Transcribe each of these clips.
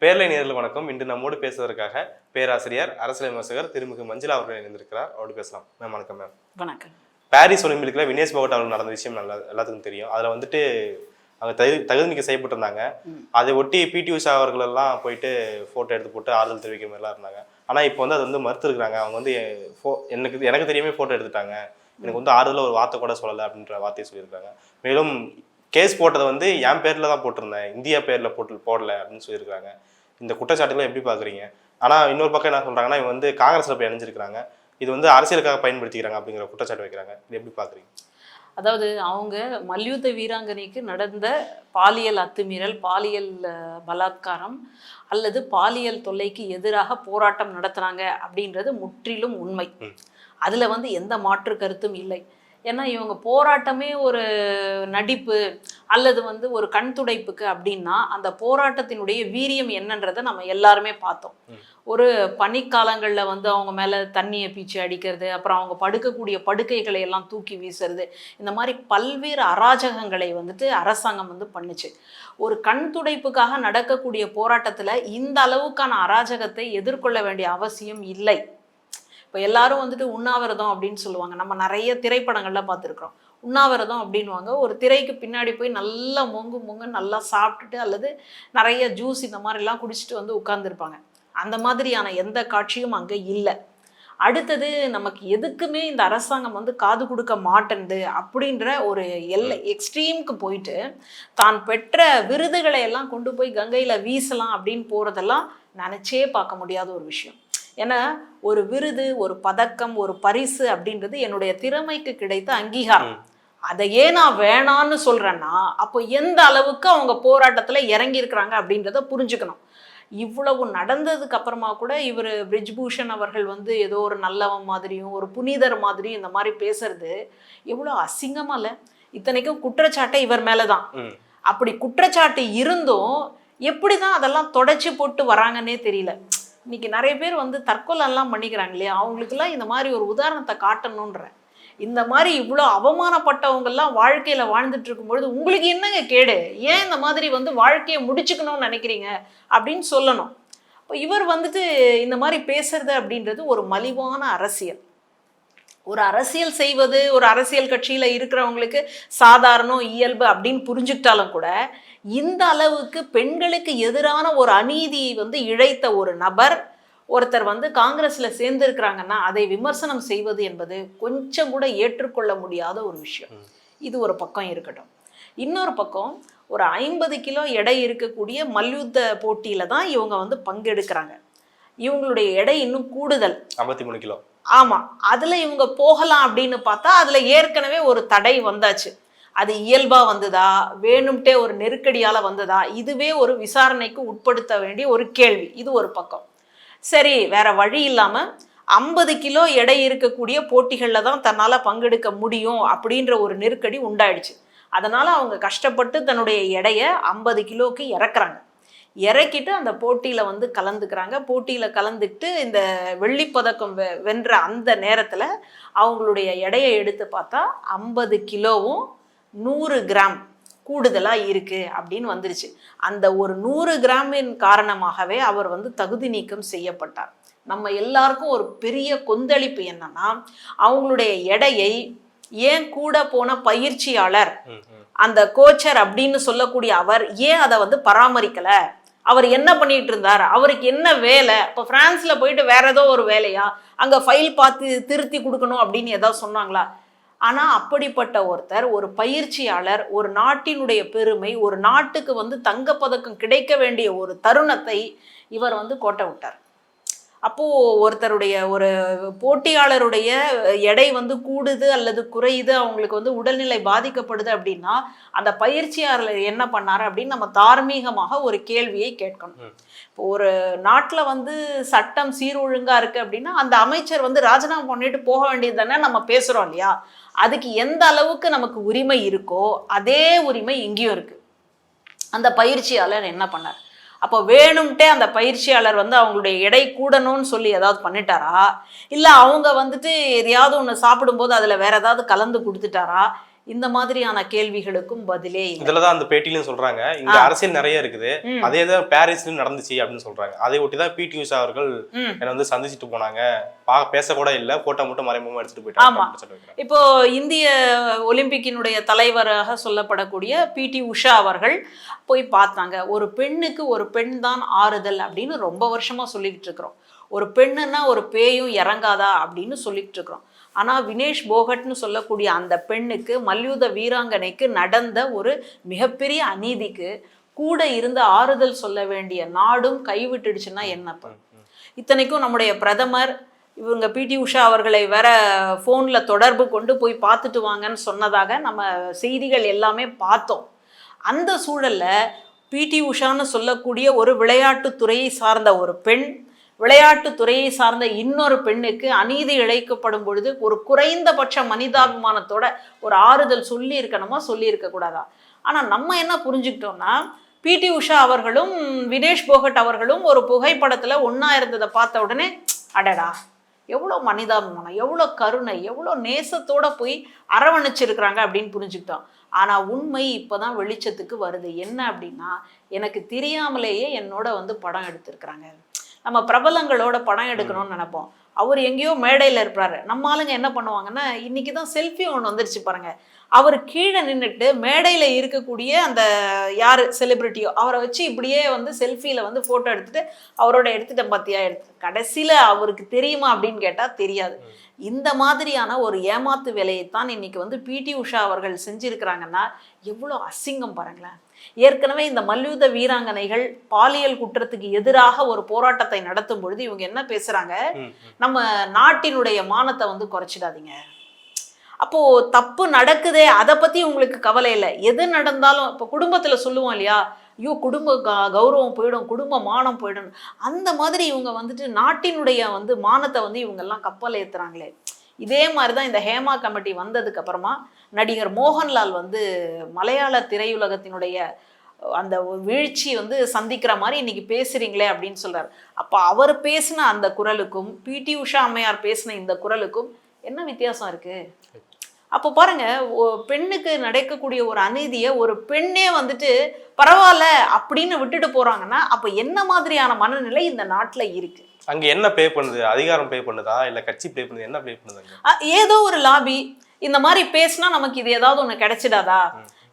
பேரலை நேரில் வணக்கம். இன்று நம்மோடு பேசுவதற்காக பேராசிரியர் அரசியல் விமர்சகர் திருமிகு மஞ்சுளா அவர்கள் இணைந்திருக்கிறார். அவரோடு பேசலாம். மேம் வணக்கம் மேம். வணக்கம். பாரிஸ் ஒலிம்பிக்ல வினேஷ் பகட் அவர்கள் நடந்த விஷயம் நல்லா எல்லாத்துக்கும் தெரியும். அதில் வந்துட்டு அவங்க தகு தகுதி நீக்க செய்யப்பட்டிருந்தாங்க. அதை ஒட்டி பிடி உஷா அவர்கள் எல்லாம் போயிட்டு ஃபோட்டோ எடுத்து போட்டு ஆறுதல் தெரிவிக்கிற மாதிரிலாம் இருந்தாங்க. ஆனால் இப்போ வந்து அது வந்து மறுத்துருக்காங்க அவங்க வந்து pho- எனக்கு எனக்கு தெரியாமே ஃபோட்டோ எடுத்துட்டாங்க. எனக்கு வந்து ஆறுதல் ஒரு வார்த்தை கூட சொல்லலை அப்படின்ற வார்த்தையை சொல்லியிருக்காங்க. மேலும் கேஸ் போட்டதை வந்து என் பேரில் தான் போட்டிருந்தேன். இந்தியா பேரில் போட்டு போடல அப்படின்னு சொல்லியிருக்காங்க இந்த குற்றச்சாட்டுகளை எப்படி பார்க்குறீங்க? ஆனால் இன்னொரு பக்கம் என்ன சொல்கிறாங்கன்னா இவங்க வந்து காங்கிரஸில் போய் இணைஞ்சிருக்கிறாங்க. இது வந்து அரசியலுக்காக பயன்படுத்திக்கிறாங்க அப்படிங்கிற குற்றச்சாட்டு வைக்கிறாங்க. இது எப்படி பார்க்குறீங்க? அதாவது அவங்க மல்யுத்த வீராங்கனைக்கு நடந்த பாலியல் அத்துமீறல் பாலியல் பலாத்காரம் அல்லது பாலியல் தொல்லைக்கு எதிராக போராட்டம் நடத்துனாங்க அப்படின்றது முற்றிலும் உண்மை. அதுல வந்து எந்த மாற்று கருத்தும் இல்லை. ஏன்னா இவங்க போராட்டமே ஒரு நடிப்பு அல்லது வந்து ஒரு கண் துடைப்புக்கு அப்படின்னா அந்த போராட்டத்தினுடைய வீரியம் என்னன்றதை நம்ம எல்லாருமே பார்த்தோம். ஒரு பனிக்காலங்களில் வந்து அவங்க மேலே தண்ணியை பீச்சி அடிக்கிறது அப்புறம் அவங்க படுக்கக்கூடிய படுக்கைகளை எல்லாம் தூக்கி வீசுறது இந்த மாதிரி பல்வேறு அராஜகங்களை வந்துட்டு அரசாங்கம் வந்து பண்ணுச்சு. ஒரு கண் துடைப்புக்காக நடக்கக்கூடிய போராட்டத்தில் இந்த அளவுக்கான அராஜகத்தை எதிர்கொள்ள வேண்டிய அவசியம் இல்லை. இப்போ எல்லாரும் வந்துட்டு உண்ணாவிரதம் அப்படின்னு சொல்லுவாங்க. நம்ம நிறைய திரைப்படங்கள்ல பார்த்துருக்குறோம். உண்ணாவிரதம் அப்படின்வாங்க ஒரு திரைக்கு பின்னாடி போய் நல்லா மொங்கு மொங்கு நல்லா சாப்பிட்டுட்டு அல்லது நிறைய ஜூஸ் இந்த மாதிரிலாம் குடிச்சிட்டு வந்து உட்கார்ந்துருப்பாங்க. அந்த மாதிரியான எந்த காட்சியும் அங்கே இல்லை. அடுத்தது நமக்கு எதுக்குமே இந்த அரசாங்கம் வந்து காது கொடுக்க மாட்டேன்து அப்படின்ற ஒரு எல்லை எக்ஸ்ட்ரீமுக்கு போயிட்டு தான் பெற்ற விருதுகளை எல்லாம் கொண்டு போய் கங்கையில் வீசலாம் அப்படின்னு போகிறதெல்லாம் நினச்சே பார்க்க முடியாத ஒரு விஷயம். ஏன்னா ஒரு விருது ஒரு பதக்கம் ஒரு பரிசு அப்படின்றது என்னுடைய திறமைக்கு கிடைத்த அங்கீகாரம். அதையே நான் வேணான்னு சொல்றேன்னா அப்போ எந்த அளவுக்கு அவங்க போராட்டத்துல இறங்கி இருக்கிறாங்க அப்படின்றத புரிஞ்சுக்கணும். இவ்வளவு நடந்ததுக்கு அப்புறமா கூட இவர் பிரிஜ்பூஷன் அவர்கள் வந்து ஏதோ ஒரு நல்லவன் மாதிரியும் ஒரு புனிதர் மாதிரியும் இந்த மாதிரி பேசுறது எவ்வளோ அசிங்கமா இல்லை. இத்தனைக்கும் குற்றச்சாட்டை இவர் மேலதான். அப்படி குற்றச்சாட்டு இருந்தும் எப்படி தான் அதெல்லாம் தொடச்சி போட்டு வராங்கன்னே தெரியல. இன்னைக்கு நிறைய பேர் வந்து தற்கொலைலாம் பண்ணிக்கிறாங்க இல்லையா? அவங்களுக்குலாம் இந்த மாதிரி ஒரு உதாரணத்தை காட்டணுன்ற இந்த மாதிரி இவ்வளோ அவமானப்பட்டவங்கெல்லாம் வாழ்க்கையில் வாழ்ந்துட்டு இருக்கும்பொழுது உங்களுக்கு என்னங்க கேடு? ஏன் இந்த மாதிரி வந்து வாழ்க்கையை முடிச்சுக்கணும்னு நினைக்கிறீங்க? அப்படின்னு சொல்லணும். இப்போ இவர் வந்துட்டு இந்த மாதிரி பேசுறது அப்படின்றது ஒரு மலிவான அரசியல். ஒரு அரசியல் செய்வது ஒரு அரசியல் கட்சியில் இருக்கிறவங்களுக்கு சாதாரணம் இயல்பு அப்படின்னு புரிஞ்சுக்கிட்டாலும் கூட இந்த அளவுக்கு பெண்களுக்கு எதிரான ஒரு அநீதியை வந்து இழைத்த ஒரு நபர் ஒருத்தர் வந்து காங்கிரஸ்ல சேர்ந்திருக்கிறாங்கன்னா அதை விமர்சனம் செய்வது என்பது கொஞ்சம் கூட ஏற்றுக்கொள்ள முடியாத ஒரு விஷயம். இது ஒரு பக்கம் இருக்கட்டும். இன்னொரு பக்கம் ஒரு ஐம்பது கிலோ எடை இருக்கக்கூடிய மல்யுத்த போட்டியில தான் இவங்க வந்து பங்கெடுக்கிறாங்க. இவங்களுடைய எடை இன்னும் கூடுதல். ஐம்பத்தி மூணு கிலோ. ஆமா. அதுல இவங்க போகலாம் அப்படின்னு பார்த்தா அதுல ஏற்கனவே ஒரு தடை வந்தாச்சு. அது இயல்பாக வந்ததா? வேணும்ட்டே ஒரு நெருக்கடியால் வந்ததா? இதுவே ஒரு விசாரணைக்கு உட்படுத்த வேண்டிய ஒரு கேள்வி. இது ஒரு பக்கம். சரி வேற வழி இல்லாமல் ஐம்பது கிலோ எடை இருக்கக்கூடிய போட்டிகளில் தான் தன்னால் பங்கெடுக்க முடியும் அப்படின்ற ஒரு நெருக்கடி உண்டாயிடுச்சு. அதனால் அவங்க கஷ்டப்பட்டு தன்னுடைய எடையை ஐம்பது கிலோக்கு இறக்குறாங்க. இறக்கிட்டு அந்த போட்டியில் வந்து கலந்துக்கிறாங்க. போட்டியில் கலந்துக்கிட்டு இந்த வெள்ளிப்பதக்கம் வெ வென்ற அந்த நேரத்தில் அவங்களுடைய எடையை எடுத்து பார்த்தா ஐம்பது கிலோவும் நூறு கிராம் கூடுதலாக இருக்குது அப்படின்னு வந்துருச்சு. அந்த ஒரு நூறு கிராமின் காரணமாகவே அவர் வந்து தகுதி நீக்கம் செய்யப்பட்டார். நம்ம எல்லாருக்கும் ஒரு பெரிய கொந்தளிப்பு என்னன்னா அவங்களுடைய எடையை ஏன் கூட போன பயிற்சியாளர் அந்த கோச்சர் அப்படின்னு சொல்லக்கூடிய அவர் ஏன் அதை வந்து பராமரிக்கல? அவர் என்ன பண்ணிட்டு இருந்தார்? அவருக்கு என்ன வேலை? இப்போ பிரான்ஸ்ல போயிட்டு வேற ஏதோ ஒரு வேலையா? அங்க ஃபைல் பார்த்து திருத்தி கொடுக்கணும் அப்படின்னு ஏதாவது சொன்னாங்களா? ஆனால் அப்படிப்பட்ட ஒருத்தர் ஒரு பயிற்சியாளர் ஒரு நாட்டினுடைய பெருமை ஒரு நாட்டுக்கு வந்து தங்கப்பதக்கம் கிடைக்க வேண்டிய ஒரு தருணத்தை இவர் வந்து கோட்டை விட்டார். அப்போது ஒருத்தருடைய ஒரு போட்டியாளருடைய எடை வந்து கூடுது அல்லது குறையுது அவங்களுக்கு வந்து உடல்நிலை பாதிக்கப்படுது அப்படின்னா அந்த பயிற்சியாளர் என்ன பண்ணாரு அப்படின்னு நம்ம தார்மீகமாக ஒரு கேள்வியை கேட்கணும். ஒரு நாட்டில் வந்து சட்டம் சீரொழுங்காக இருக்குது அப்படின்னா அந்த அமைச்சர் வந்து ராஜினாமா பண்ணிட்டு போக வேண்டியது தானே நம்ம பேசுகிறோம் இல்லையா? அதுக்கு எந்த அளவுக்கு நமக்கு உரிமை இருக்கோ அதே உரிமை இங்கேயும் இருக்குது அந்த பயிற்சியாளர் என்ன பண்ணார்? அப்போ வேணும்ட்டே அந்த பயிற்சியாளர் வந்து அவங்களுடைய எடை கூடணும்னு சொல்லி ஏதாவது பண்ணிட்டாரா? இல்லை அவங்க வந்துட்டு எதையாவது ஒன்று சாப்பிடும்போது அதில் வேற ஏதாவது கலந்து கொடுத்துட்டாரா? இந்த மாதிரியான கேள்விகளுக்கும் பதிலே இதுலதான் அந்த பேட்டிலையும் சொல்றாங்க. ஆ. அரசியல் நிறைய இருக்குது. அதே தான் பாரிஸ்லயும் நடந்துச்சு அப்படின்னு சொல்றாங்க. அதை ஒட்டி தான் பிடி உஷா அவர்கள். என்னை வந்து சந்திச்சுட்டு போனாங்க. பேச கூட இல்ல. போட்டோ மட்டும் மறைமுகமா எடுத்துட்டு போயிட்டாங்க. இப்போ இந்திய ஒலிம்பிக்கினுடைய தலைவராக சொல்லப்படக்கூடிய பிடி உஷா அவர்கள் போய் பார்த்தாங்க. ஒரு பெண்ணுக்கு ஒரு பெண் தான் ஆறுதல் அப்படின்னு ரொம்ப வருஷமா சொல்லிக்கிட்டு இருக்கிறோம். ஒரு பெண்ணுன்னா ஒரு பேயும் இறங்காதா அப்படின்னு சொல்லிக்கிட்டு இருக்கிறோம். ஆனா வினேஷ் போகட்னு சொல்லக்கூடிய அந்த பெண்ணுக்கு மல்யுத்த வீராங்கனைக்கு நடந்த ஒரு மிகப்பெரிய அநீதிக்கு கூட இருந்து ஆறுதல் சொல்ல வேண்டிய நாடும் கைவிட்டுடுச்சுன்னா என்னப்ப இத்தனைக்கும் நம்முடைய பிரதமர் இவங்க பிடி உஷா அவர்களை வேற ஃபோனில் தொடர்பு கொண்டு போய் பார்த்துட்டு வாங்கன்னு சொன்னதாக நம்ம செய்திகள் எல்லாமே பார்த்தோம். அந்த சூழல்ல பிடி உஷான்னு சொல்லக்கூடிய ஒரு விளையாட்டுத் துறையை சார்ந்த ஒரு பெண் விளையாட்டு துறையை சார்ந்த இன்னொரு பெண்ணுக்கு அநீதி இழைக்கப்படும் பொழுது ஒரு குறைந்தபட்ச மனிதாபிமானத்தோட ஒரு ஆறுதல் சொல்லி இருக்கணுமா சொல்லி இருக்க கூடாதா? ஆனா நம்ம என்ன புரிஞ்சுக்கிட்டோம்னா பிடி உஷா அவர்களும் வினேஷ் போகட் அவர்களும் ஒரு புகைப்படத்துல ஒன்றா இருந்ததை பார்த்த உடனே அடடா எவ்வளோ மனிதாபிமானம் எவ்வளோ கருணை எவ்வளோ நேசத்தோட போய் அரவணைச்சிருக்கிறாங்க அப்படின்னு புரிஞ்சுக்கிட்டோம். ஆனால் உண்மை இப்போ தான் வெளிச்சத்துக்கு வருது. என்ன அப்படின்னா எனக்கு தெரியாமலேயே என்னோட வந்து படம் எடுத்திருக்கிறாங்க. நம்ம பிரபலங்களோட படம் எடுக்கணும்னு நினைப்போம். அவர் எங்கேயோ மேடையில் இருப்பாரு. நம்ம ஆளுங்க என்ன பண்ணுவாங்கன்னா இன்னைக்கு தான் செல்ஃபி ஒன்று வந்துருச்சு பாருங்க. அவர் கீழே நின்றுட்டு மேடையில் இருக்கக்கூடிய அந்த யார் செலிபிரிட்டியோ அவரை வச்சு இப்படியே வந்து செல்ஃபியில் வந்து ஃபோட்டோ எடுத்துட்டு அவரோட எடுத்துட்டேன் பார்த்தியா எடுத்து கடைசியில் அவருக்கு தெரியுமா அப்படின்னு கேட்டால் தெரியாது. இந்த மாதிரியான ஒரு ஏமாத்து வேலையைத்தான் இன்னைக்கு வந்து பிடி உஷா அவர்கள் செஞ்சிருக்கிறாங்கன்னா எவ்வளோ அசிங்கம் பாருங்களேன். ஏற்கனவே இந்த மல்யுத்த வீராங்கனைகள் பாலியல் குற்றத்துக்கு எதிராக ஒரு போராட்டத்தை நடத்தும் பொழுது இவங்க என்ன பேசுறாங்க. நம்ம நாட்டினுடைய மானத்தை வந்து குறைச்சிடாதீங்க. அப்போ தப்பு நடக்குதே அதை பத்தி உங்களுக்கு கவலை இல்லை. எது நடந்தாலும் இப்போ குடும்பத்துல சொல்லுவோம் இல்லையா? ஐயோ குடும்ப கௌரவம் போயிடும் குடும்ப மானம் போயிடும். அந்த மாதிரி இவங்க வந்துட்டு நாட்டினுடைய வந்து மானத்தை வந்து இவங்க எல்லாம் கப்பல் ஏத்துறாங்களே. இதே மாதிரி தான் இந்த ஹேமா கமிட்டி வந்ததுக்கு அப்புறமா நடிகர் மோகன்லால் வந்து மலையாள திரையுலகத்தினுடைய அந்த வீழ்ச்சி வந்து சந்திக்கிற மாதிரி இன்னைக்கு பேசுறீங்களே அப்படின்னு சொல்றாரு. அப்ப அவர் பேசின அந்த குரலுக்கும் பிடி உஷா அம்மையார் பேசின இந்த குரலுக்கும் என்ன வித்தியாசம் இருக்கு? அப்போ பாருங்க பெண்ணுக்கு நடக்கக்கூடிய ஒரு அநீதியை ஒரு பெண்ணே வந்துட்டு பரவாயில்ல அப்படின்னு விட்டுட்டு போறாங்கன்னா அப்ப என்ன மாதிரியான மனநிலை இந்த நாட்டுல இருக்கு? அங்க என்ன ப்ளே பண்ணுது? அதிகாரம் ப்ளே பண்ணுதா? இல்ல கட்சி ப்ளே பண்ணுது? என்ன ப்ளே பண்ணுது ஏதோ ஒரு லாபி இந்த மாதிரி பேசினா நமக்கு இது ஏதாவது ஒன்று கிடைச்சிடாதா?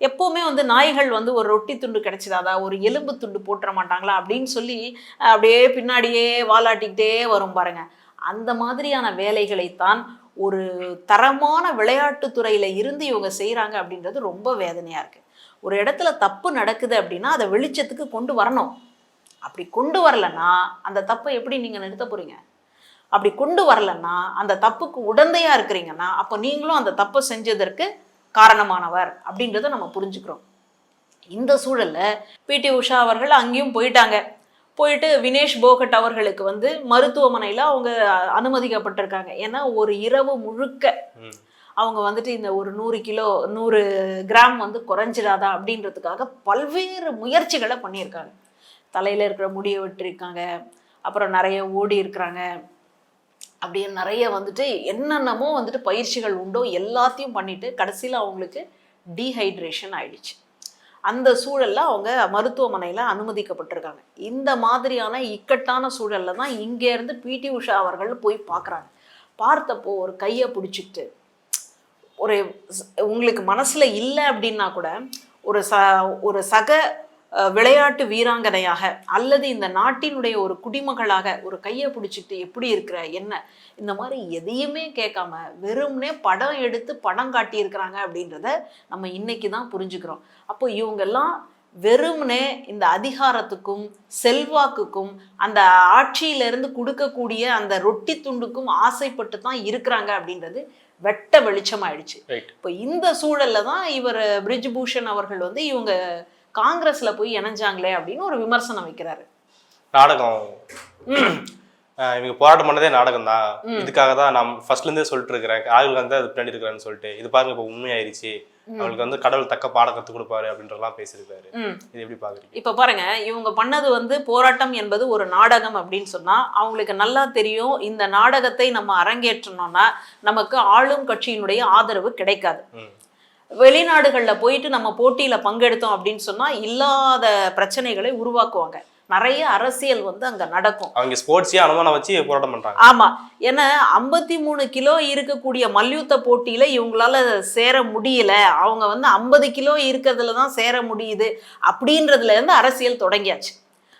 எப்போவுமே வந்து நாய்கள் வந்து ஒரு ரொட்டி துண்டு கிடைச்சிடாதா? ஒரு எலும்பு துண்டு போட்டுற மாட்டாங்களா? அப்படின்னு சொல்லி அப்படியே பின்னாடியே வாலாட்டிக்கிட்டே வரும் பாருங்க. அந்த மாதிரியான வேலைகளைத்தான் ஒரு தரமான விளையாட்டு துறையில இருந்து இவங்க செய்கிறாங்க அப்படின்றது ரொம்ப வேதனையா இருக்கு. ஒரு இடத்துல தப்பு நடக்குது அப்படின்னா அதை வெளிச்சத்துக்கு கொண்டு வரணும். அப்படி கொண்டு வரலன்னா அந்த தப்பை எப்படி நீங்க நிறுத்த போறீங்க? அப்படி கொண்டு வரலன்னா அந்த தப்புக்கு உடந்தையா இருக்கிறீங்கன்னா அப்போ நீங்களும் அந்த தப்பை செஞ்சதற்கு காரணமானவர் அப்படின்றத நம்ம புரிஞ்சுக்கிறோம். இந்த சூழல்ல பிடி உஷா அவர்கள் அங்கேயும் போயிட்டாங்க. போயிட்டு வினேஷ் போகட் அவர்களுக்கு வந்து மருத்துவமனையில் அவங்க அனுமதிக்கப்பட்டிருக்காங்க. ஏன்னா ஒரு இரவு முழுக்க. அவங்க வந்துட்டு இந்த ஒரு நூறு கிலோ நூறு கிராம் வந்து குறைஞ்சிடாதா அப்படின்றதுக்காக பல்வேறு முயற்சிகளை பண்ணியிருக்காங்க. தலையில் இருக்கிற முடியை விட்டுருக்காங்க அப்புறம் நிறைய ஓடி இருக்கிறாங்க. அப்படியே நிறைய வந்துட்டு என்னென்னமோ வந்துட்டு பயிற்சிகள் உண்டோ எல்லாத்தையும் பண்ணிவிட்டு கடைசியில் அவங்களுக்கு டீஹைட்ரேஷன் ஆயிடுச்சு. அந்த சூழலில் அவங்க மருத்துவமனையில் அனுமதிக்கப்பட்டிருக்காங்க. இந்த மாதிரியான இக்கட்டான சூழல்ல தான் இங்கேருந்து பிடி உஷா அவர்கள் போய் பார்க்குறாங்க. பார்த்தப்போ ஒரு கையை பிடிச்சிக்கிட்டு ஒரு உங்களுக்கு மனசில் இல்லை அப்படின்னா கூட ஒரு ச ஒரு சக விளையாட்டு வீராங்கனையாக அல்லது இந்த நாட்டினுடைய ஒரு குடிமகளாக ஒரு கையை பிடிச்சிட்டு எப்படி இருக்கிற என்ன இந்த மாதிரி எதையுமே கேட்காம வெறும்னே படம் எடுத்து படம் காட்டியிருக்கிறாங்க அப்படின்றத நம்ம இன்னைக்கு தான் புரிஞ்சுக்கிறோம். அப்போ இவங்கெல்லாம் வெறுமனே இந்த அதிகாரத்துக்கும் செல்வாக்குக்கும் அந்த ஆட்சியிலிருந்து கொடுக்கக்கூடிய அந்த ரொட்டி துண்டுக்கும் ஆசைப்பட்டு தான் இருக்கிறாங்க அப்படின்றது வெட்ட வெளிச்சமாயிடுச்சு. இப்போ இந்த சூழல்ல தான் இவர் பிரிஜ்பூஷன் அவர்கள் வந்து இவங்க காங்கிரஸ்ல போய் இணைஞ்சாங்களே அப்படின்னு ஒரு விமர்சனம் வைக்கிறாரு. நாடகம். இவங்க போராட்டம் பண்ணதே நாடகம் தான் இதுக்காக தான் நான் ஃபர்ஸ்ட்ல இருந்தே சொல்லிட்டு இருக்கிறேன். ராகுல் காந்தி அது பின்னாடி இருக்கிறான்னு சொல்லிட்டு. இது பாருங்க இப்போ உண்மையாயிருச்சு. அவங்களுக்கு வந்து கடவுள் தக்க பாடம் கத்து கொடுப்பாரு அப்படின்றலாம் பேசியிருக்காரு. இது எப்படி பாக்குறீங்க? இப்போ பாருங்க இவங்க பண்ணது வந்து போராட்டம் என்பது ஒரு நாடகம் அப்படின்னு சொன்னா அவங்களுக்கு நல்லா தெரியும் இந்த நாடகத்தை நம்ம அரங்கேற்றணும்னா நமக்கு ஆளும் கட்சியினுடைய ஆதரவு கிடைக்காது. வெளிநாடுகளில் போயிட்டு நம்ம போட்டியில் பங்கெடுத்தோம் அப்படின்னு சொன்னால் இல்லாத பிரச்சனைகளை உருவாக்குவாங்க. நிறைய அரசியல் வந்து அங்கே நடக்கும். அவங்க ஸ்போர்ட்ஸையே அனுமானம் வச்சு போராட்டம் பண்றாங்க. ஆமா. ஏன்னா ஐம்பத்தி மூணு கிலோ இருக்கக்கூடிய மல்யுத்த போட்டியில இவங்களால சேர முடியல. அவங்க வந்து ஐம்பது கிலோ இருக்கிறதுல தான் சேர முடியுது. அப்படின்றதுல இருந்து அரசியல் தொடங்கியாச்சு.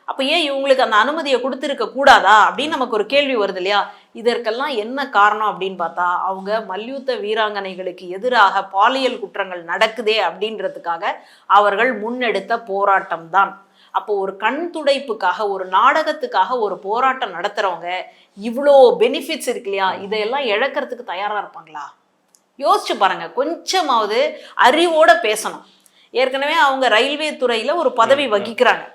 அப்ப ஏன் இவங்களுக்கு அந்த அனுமதியை கொடுத்துருக்க கூடாதா அப்படின்னு நமக்கு ஒரு கேள்வி வருது இல்லையா? இதற்கெல்லாம் என்ன காரணம் அப்படின்னு பார்த்தா அவங்க மல்யுத்த வீராங்கனைகளுக்கு எதிராக பாலியல் குற்றங்கள் நடக்குதே அப்படின்றதுக்காக அவர்கள் முன்னெடுத்த போராட்டம் தான் அப்போ ஒரு கண் துடைப்புக்காக ஒரு நாடகத்துக்காக ஒரு போராட்டம் நடத்துறவங்க இவ்வளோ பெனிஃபிட்ஸ் இருக்கு இல்லையா? இதையெல்லாம் இழக்கிறதுக்கு தயாரா இருப்பாங்களா? யோசிச்சு பாருங்க கொஞ்சமாவது அறிவோட பேசணும். ஏற்கனவே அவங்க ரயில்வே துறையில ஒரு பதவி வகிக்கிறாங்க.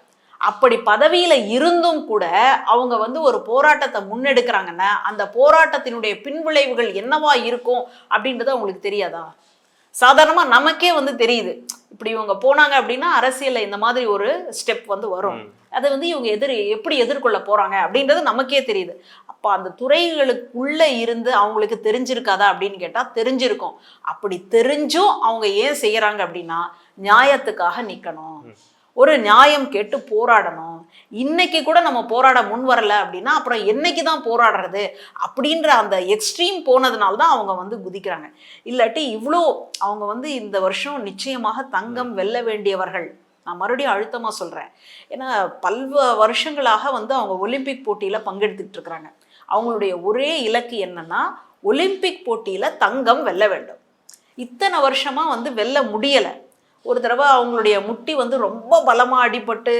அப்படி பதவியில இருந்தும் கூட அவங்க வந்து ஒரு போராட்டத்தை முன்னெடுக்கிறாங்கன்னா அந்த போராட்டத்தினுடைய பின்விளைவுகள் என்னவா இருக்கும் அப்படின்றது அவங்களுக்கு தெரியாதா? சாதாரணமா நமக்கே வந்து தெரியுது. இப்படி இவங்க போனாங்க அப்படின்னா அரசியல்ல இந்த மாதிரி ஒரு ஸ்டெப் வந்து வரும். அதை வந்து இவங்க எதிர் எப்படி எதிர்கொள்ள போறாங்க அப்படின்றது நமக்கே தெரியுது. அப்போ அந்த துறைகளுக்குள்ள இருந்து அவங்களுக்கு தெரிஞ்சிருக்காதா அப்படின்னு கேட்டா தெரிஞ்சிருக்கும். அப்படி தெரிஞ்சும் அவங்க ஏன் செய்யறாங்க அப்படின்னா நியாயத்துக்காக நிக்கணும். ஒரு நியாயம் கேட்டு போராடணும். இன்னைக்கு கூட நம்ம போராட முன் வரல அப்படின்னா அப்புறம் என்னைக்கு தான் போராடுறது அப்படின்ற அந்த எக்ஸ்ட்ரீம் போனதுனால தான் அவங்க வந்து குதிக்கிறாங்க. இல்லாட்டி இவ்வளோ அவங்க வந்து இந்த வருஷம் நிச்சயமாக தங்கம் வெல்ல வேண்டியவர்கள். நான் மறுபடியும் அழுத்தமாக சொல்கிறேன் ஏன்னா பல்வ வருஷங்களாக வந்து அவங்க ஒலிம்பிக் போட்டியில் பங்கெடுத்துட்டு இருக்கிறாங்க. அவங்களுடைய ஒரே இலக்கு என்னன்னா ஒலிம்பிக் போட்டியில் தங்கம் வெல்ல வேண்டும். இத்தனை வருஷமா வந்து வெல்ல முடியலை. ஒரு தடவை அவங்களுடைய முட்டி வந்து ரொம்ப பலமாக அடிபட்டு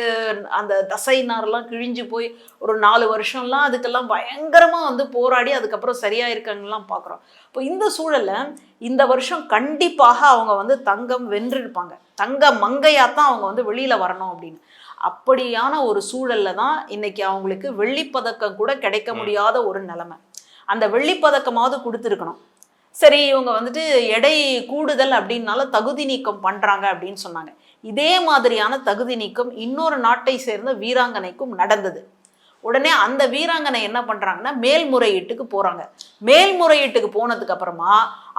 அந்த தசை நார்லாம் கிழிஞ்சு போய் ஒரு நாலு வருஷம்லாம் அதுக்கெல்லாம் பயங்கரமாக வந்து போராடி அதுக்கப்புறம் சரியாக இருக்காங்கலாம் பார்க்குறோம் இப்போ இந்த சூழலில் இந்த வருஷம் கண்டிப்பாக அவங்க வந்து தங்கம் வென்றிருப்பாங்க. தங்க மங்கையாக தான் அவங்க வந்து வெளியில் வரணும் அப்படின்னு. அப்படியான ஒரு சூழல்ல தான் இன்னைக்கு அவங்களுக்கு வெள்ளிப்பதக்கம் கூட கிடைக்க முடியாத ஒரு நிலைமை. அந்த வெள்ளிப்பதக்கமாவது கொடுத்துருக்கணும். சரி இவங்க வந்துட்டு எடை கூடுதல் அப்படின்னால தகுதி நீக்கம் பண்றாங்க அப்படின்னு சொன்னாங்க. இதே மாதிரியான தகுதி நீக்கம் இன்னொரு நாட்டை சேர்ந்த வீராங்கனைக்கும் நடந்தது. உடனே அந்த வீராங்கனை என்ன பண்றாங்கன்னா மேல்முறையீட்டுக்கு போறாங்க. மேல்முறையீட்டுக்கு போனதுக்கு அப்புறமா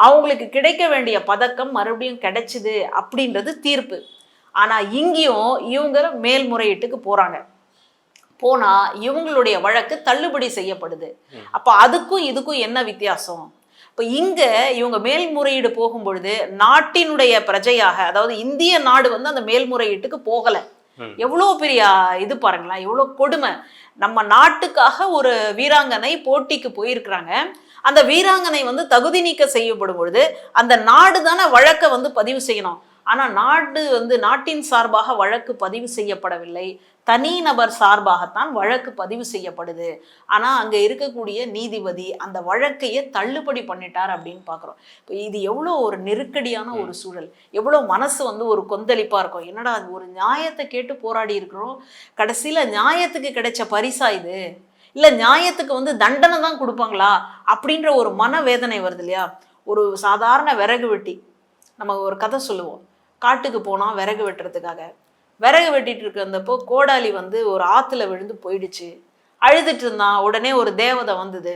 அவங்களுக்கு கிடைக்க வேண்டிய பதக்கம் மறுபடியும் கிடைச்சிது அப்படின்றது தீர்ப்பு. ஆனா இங்கேயும் இவங்க மேல்முறையீட்டுக்கு போறாங்க. போனா இவங்களுடைய வழக்கு தள்ளுபடி செய்யப்படுது. அப்ப அதுக்கும் இதுக்கும் என்ன வித்தியாசம்? இப்போ இங்க இவங்க மேல்முறையீடு போகும் பொழுது நாட்டினுடைய பிரஜையாக அதாவது இந்திய நாடு வந்து அந்த மேல்முறையீட்டுக்கு போகல. எவ்வளோ பெரிய இது பாருங்களேன் எவ்வளோ கொடுமை. நம்ம நாட்டுக்காக ஒரு வீராங்கனை போட்டிக்கு போயிருக்கிறாங்க. அந்த வீராங்கனை வந்து தகுதி நீக்க செய்யப்படும் பொழுது அந்த நாடு தானே வழக்கை வந்து பதிவு செய்யணும். ஆனா நாடு வந்து நாட்டின் சார்பாக வழக்கு பதிவு செய்யப்படவில்லை. தனிநபர் சார்பாகத்தான் வழக்கு பதிவு செய்யப்படுது. ஆனா அங்க இருக்கக்கூடிய நீதிபதி அந்த வழக்கையே தள்ளுபடி பண்ணிட்டார் அப்படின்னு பார்க்குறோம் இப்போ இது எவ்வளோ ஒரு நெருக்கடியான ஒரு சூழல். எவ்வளோ மனசு வந்து ஒரு கொந்தளிப்பா இருக்கும். என்னடா அது ஒரு நியாயத்தை கேட்டு போராடி இருக்கிறோம். கடைசியில நியாயத்துக்கு கிடைச்ச பரிசா இது? இல்ல நியாயத்துக்கு வந்து தண்டனை தான் கொடுப்பாங்களா? அப்படின்ற ஒரு மனவேதனை வருது இல்லையா? ஒரு சாதாரண விறகு வெட்டி நம்ம ஒரு கதை சொல்லுவோம். காட்டுக்கு போனால் விறகு வெட்டுறதுக்காக. விறகு வெட்டிட்டு இருக்கிறந்தப்போ கோடாலி வந்து ஒரு ஆற்றுல விழுந்து போயிடுச்சு. அழுதுட்டு இருந்தான் உடனே ஒரு தேவதை வந்தது.